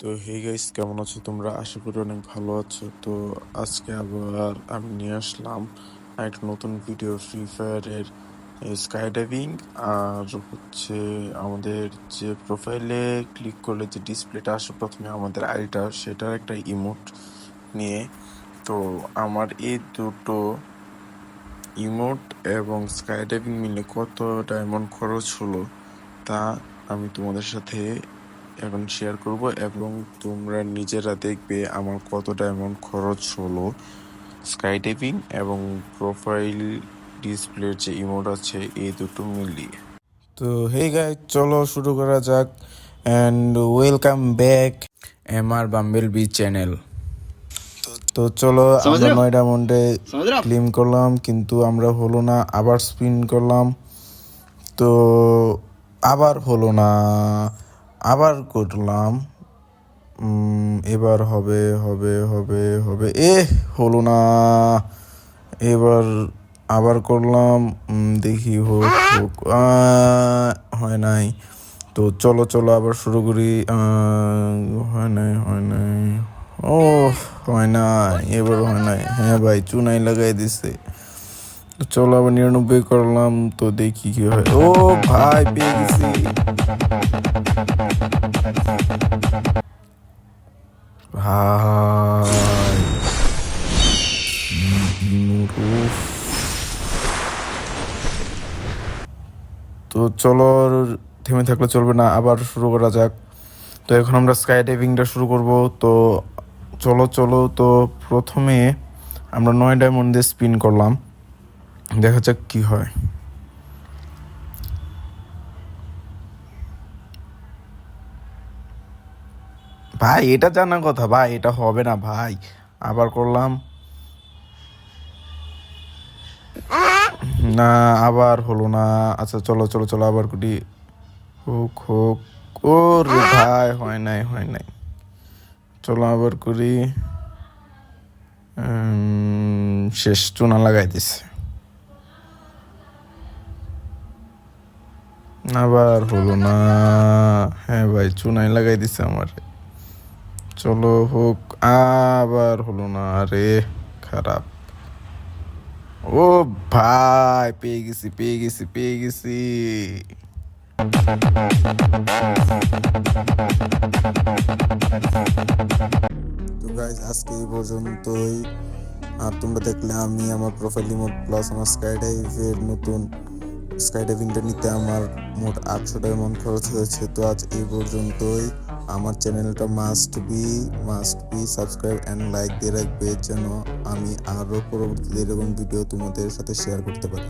তো hey guys কেমন আছো তোমরা? আশা করি অনেক ভালো আছো। তো, আজকে আবার আমি নিয়ে আসলাম একটা নতুন ভিডিও ফ্রি ফায়ারের স্কাই ডাইভিং আর হচ্ছে আমাদের যে প্রোফাইলে ক্লিক করলে যে ডিসপ্লেটা আসে, প্রথমে আমাদের আইডিটা, সেটার একটা ইমোট নিয়ে। তো, আমার এই দুটো ইমোট এবং স্কাই ডাইভিং মিলে কত ডায়মন্ড খরচ হলো, তা আমি তোমাদের সাথে এখন শেয়ার করব এবং তোমরা নিজেরা দেখবে আমার কতটা ডায়মন্ড খরচ হলো। স্কাই ডাইভিং এবং প্রোফাইল ডিসপ্লের যে ইমোট আছে এই দুটো মিলিয়ে। তো হে গাই চলো শুরু করা যাক। And welcome back M R bumble bee channel তো চলো আমরা নয় ডায়মন্ডে ক্লিম করলাম কিন্তু আমরা হলো না আবার স্পিন করলাম। তো আবার হলো না। আবার করলাম। এবার হবে হবে হবে হবে। এ হলো না। এবার আবার করলাম। দেখি হোক হোক। হয় নাই। তো চলো চলো আবার শুরু করি। হয় নাই হয় নাই। ও হয় নাই এবার হয় নাই। হ্যাঁ ভাই, চুনাই লাগাই দিছে। চলো আবার নিরানব্বই করলাম। তো দেখি কি হয়। ও ভাই, পেয়ে গেছি। তো চলো থেমে থাকলে চলবে না, আবার শুরু করা যাক। তো এখন আমরা স্কাই ডাইভিংটা শুরু করব। তো চলো চলো, তো প্রথমে আমরা নয় ডায়মন্ড দিয়ে স্পিন করলাম। দেখা যাক কি হয়। ভাই, এটা জানার কথা। ভাই, এটা হবে না, ভাই। আবার করলাম। না আবার হলো না। আচ্ছা চলো চলো চলো আবার করি হোক হোক। ও রে ভাই হয় নাই হয় নাই। চলো আবার করি। শেষ চুনা লাগাই দিছে আবার হলো না। হ্যাঁ ভাই চুনাই লাগাই দিছে আমার। চলো হোক আবার হলো না। আরে খারাপ। ও ভাই পেয়ে গেছি পেয়ে গেছি পেয়ে গেছি তো গাইজ আজকে এই পর্যন্তই। আর তোমরা দেখলে আমি আমার প্রোফাইল ইমোট প্লাস আমার স্কাই ডাইভের নতুন স্কাই ডাইভিংটা নিতে আমার মোট আটশো ডায়মন্ড খরচ হয়েছে। তো আজ এই পর্যন্তই। আমার চ্যানেলটা must be must be subscribe and like দিয়ে রাখবে যেন আমি আরও পরবর্তীতে এরকম ভিডিও তোমাদের সাথে শেয়ার করতে পারি।